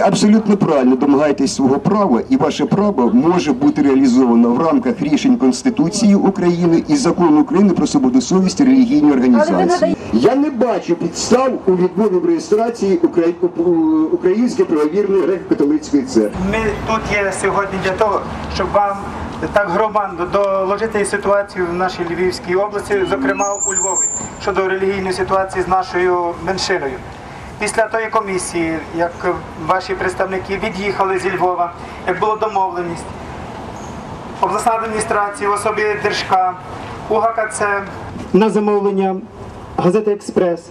Абсолютно правильно домагаєтесь свого права, і ваше право може бути реалізовано в рамках рішень Конституції України і закону України про свободу совісті релігійні організації. Я не бачу підстав у відмові в реєстрації Украї- Української правовірної греко-католицької церкви. Ми тут є сьогодні для того, щоб вам так громадно доложити ситуацію в нашій Львівській області, зокрема у Львові, щодо релігійної ситуації з нашою меншиною. Після тої комісії, як ваші представники від'їхали зі Львова, як була домовленість, обласна адміністрація особі Держка, УГКЦ на замовлення газети Експрес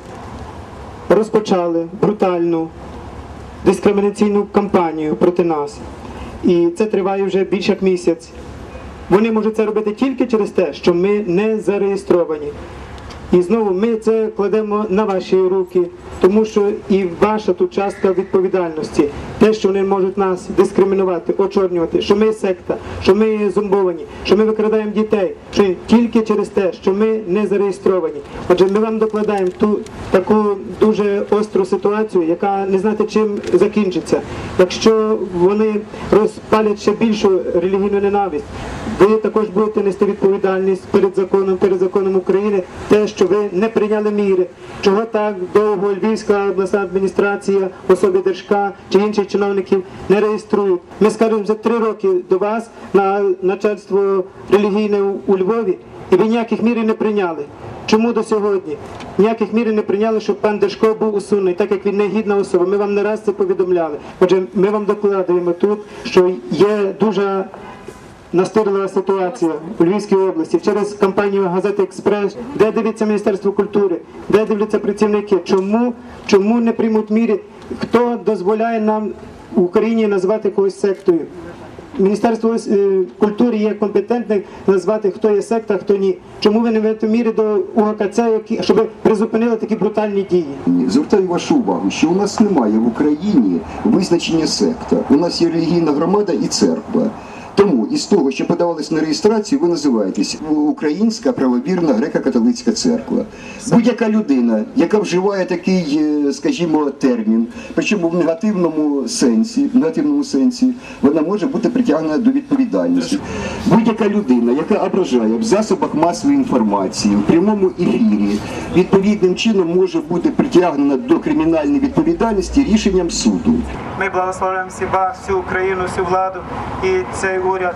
розпочали брутальну дискримінаційну кампанію проти нас. І це триває вже більше як місяць. Вони можуть це робити тільки через те, що ми не зареєстровані. І знову ми це кладемо на ваші руки, тому що і ваша тут частка відповідальності, те, що вони можуть нас дискримінувати, очорнювати, що ми секта, що ми зомбовані, що ми викрадаємо дітей, що тільки через те, що ми не зареєстровані. Отже, ми вам докладаємо ту таку дуже остру ситуацію, яка не знати чим закінчиться. Якщо вони розпалять ще більшу релігійну ненависть, ви також будете нести відповідальність перед законом, перед законом України, те, що ви не прийняли міри, чого так довго Львівська обласна адміністрація, в особі Держка чи інших чиновників не реєструють. Ми скажемо за три роки до вас на начальство релігійне у- Львові, і ви ніяких мір не прийняли. Чому до сьогодні? Ніяких мір не прийняли, щоб пан Держко був усунений, так як він не гідна особа. Ми вам не раз це повідомляли. Отже, ми вам докладуємо тут, що є дуже настирлива ситуація у Львівській області через кампанію газети Експрес, де дивиться Міністерство культури, де дивляться працівники. Чому, чому не приймуть міри? Хто дозволяє нам в Україні назвати когось сектою? Міністерство е, культури є компетентне назвати, хто є секта, хто ні. Чому ви не ведете міри до УГКЦ, щоб призупинили такі брутальні дії? Звертаю вашу увагу, що у нас немає в Україні визначення секта. У нас є релігійна громада і церква. Із того, що подавалось на реєстрацію, ви називаєтесь Українська правовірна греко-католицька церква. Будь-яка людина, яка вживає такий, е, скажімо, термін, причому в негативному сенсі, в негативному сенсі, вона може бути притягнена до відповідальності. Будь-яка людина, яка ображає в засобах масової інформації, в прямому ефірі, відповідним чином може бути притягнена до кримінальної відповідальності рішенням суду. Ми благословляємо себе, всю Україну, всю владу і цей уряд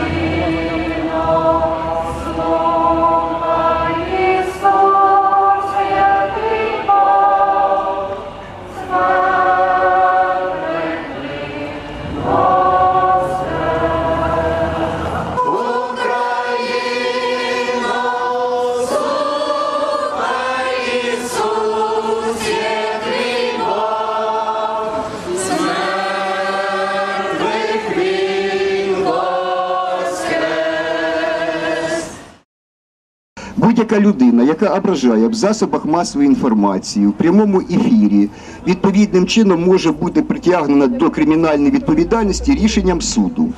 Будь-яка людина, яка ображає в засобах масової інформації, в прямому ефірі, відповідним чином може бути притягнена до кримінальної відповідальності рішенням суду.